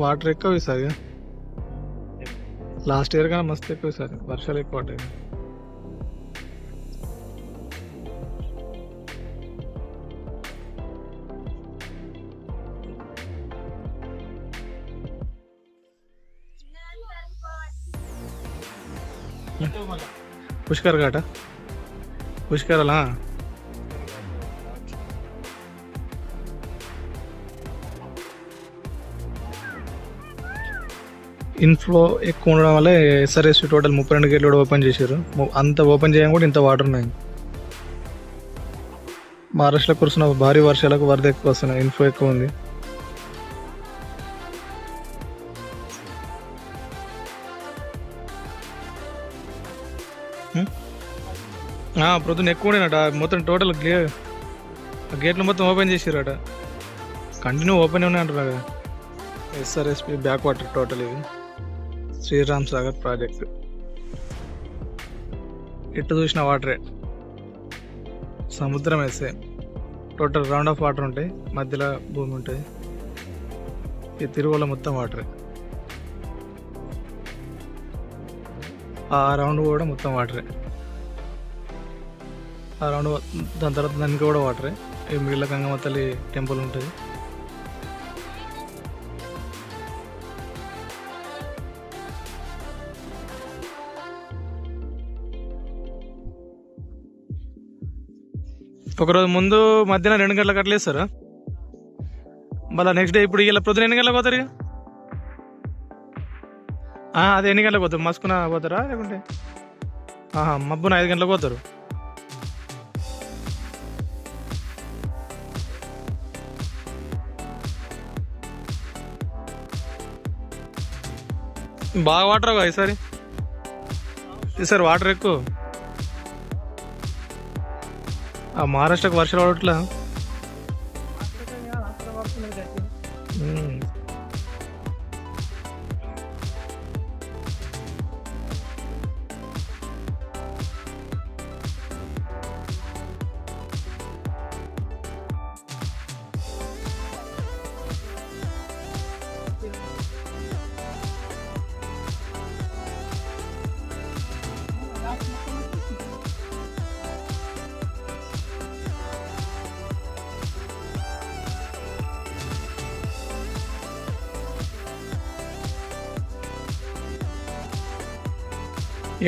Water ఎక్కువ ఈసారి last year కన్నా మస్తు ఎక్కువ ఈసారి వర్షాలు ఎక్కువ పడ్డాయి. పుష్కర్ ఘాట? పుష్కరలా? ఇన్ఫ్లో ఎక్కువ ఉండడం వల్ల ఎస్ఆర్ఎస్పి టోటల్ ముప్పై రెండు గేట్లు కూడా ఓపెన్ చేశారు. అంత ఓపెన్ చేయడం కూడా ఇంత వాటర్ ఉన్నాయి. మహారాష్ట్రలో కురుస్తున్న భారీ వర్షాలకు వరద ఎక్కువ వస్తున్నాయి. ఇన్ఫ్లో ఎక్కువ ఉంది. ప్రొద్దున ఎక్కువ మొత్తం టోటల్ క్లియర్ గేట్లు మొత్తం ఓపెన్ చేసిరట కంటిన్యూ ఓపెన్ ఉన్నాయి అంటారు కదా ఎస్ఆర్ఎస్పి బ్యాక్ వాటర్ టోటల్ ఇది శ్రీరామ్ సాగర్ ప్రాజెక్ట్. ఎటు చూసిన వాటరే. సముద్రం వేసే. టోటల్ రౌండ్ ఆఫ్ వాటర్ ఉంటాయి. మధ్యలో భూమి ఉంటుంది ఈ తిరువల మొత్తం వాటరే. ఆ రౌండ్ కూడా మొత్తం వాటరే. ఆ రౌండ్ దాని తర్వాత దానికి కూడా వాటరే. ఈ మిగిలిన గంగమ్మ తల్లి టెంపుల్ ఉంటుంది. ఒకరోజు ముందు మధ్యాహ్నం రెండు గంటలకు అట్లా వేస్తారా మళ్ళీ నెక్స్ట్ డే ఇప్పుడు ఇలా ప్రొద్దున ఎన్ని గంటలకు పోతారు అది అదే ఎన్ని గంటలకు పోతారు? మస్కున పోతారా? లేకుంటే? ఆహా మబ్బున ఐదు గంటలకు పోతారు. బాగా వాటర్ ఈసారి? ఈసారి వాటర్ ఎక్కువ? महाराष्ट्राक वर्षाला वाटलं.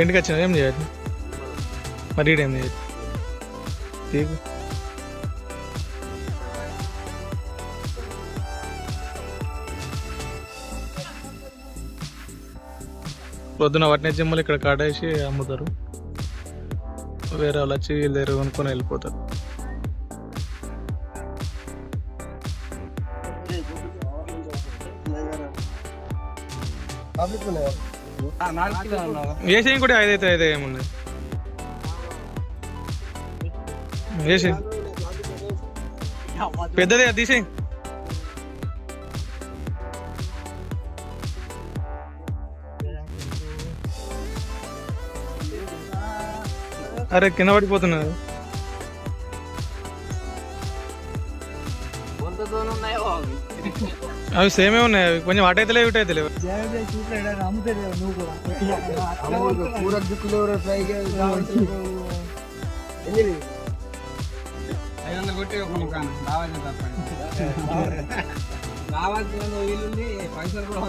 పడట్లా వచ్చిన ఏం చేయాలి మరి ఏం చేయాలి తీగు. పొద్దున వాటిని జిమ్మలు ఇక్కడ కాటేసి అమ్ముతారు. వేరే వాళ్ళు వచ్చి వీళ్ళ దగ్గర కొనుక్కొని వెళ్ళిపోతారు. వేసేయం కూడా ఐదైతే ఐదు ఏముంది? వేసే పెద్దదే తీసే తీసేయి. అరే కింద పడిపోతున్నారు అవి సేమే ఉన్నాయి. అవి కొంచెం అటైతే లేవు ఇటైతే లేవు పైసలు కూడా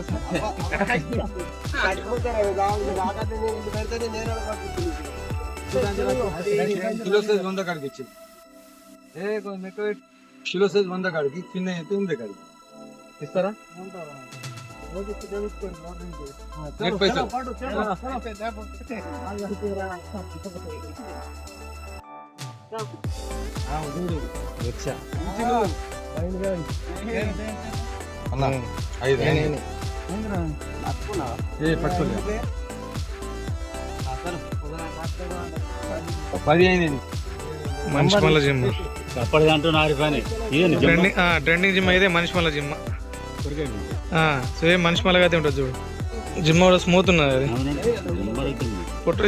కిలో సైజ్ వంద కాడికి చిన్న అయితే ఉంది కాడికి ఇస్తారా నెట్ పైసలు అన్నా ఐదు ఏ పట్టుకోలే పది అయింది మనిషి మళ్ళీ జిమ్? ట్రెండింగ్ ట్రెండింగ్ జిమ్ అయితే మనిషి మళ్ళీ జిమ్ సేమ్ మనిషి మళ్ళీ అయితే ఉంటుంది చూడు. జిమ్ కూడా స్మూత్ ఉన్నది అది.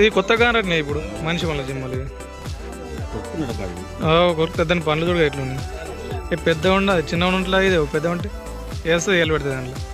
ఇది కొత్తగా అన్నట్టు ఇప్పుడు మనిషి మళ్ళీ జిమ్. కొత్త దాని పనులు చూడ ఎట్లున్నాయి. పెద్ద ఉండదు చిన్న ఉంటలే ఇది పెద్ద ఉంటే వేస్తుంది వేలు పెడుతుంది దాంట్లో.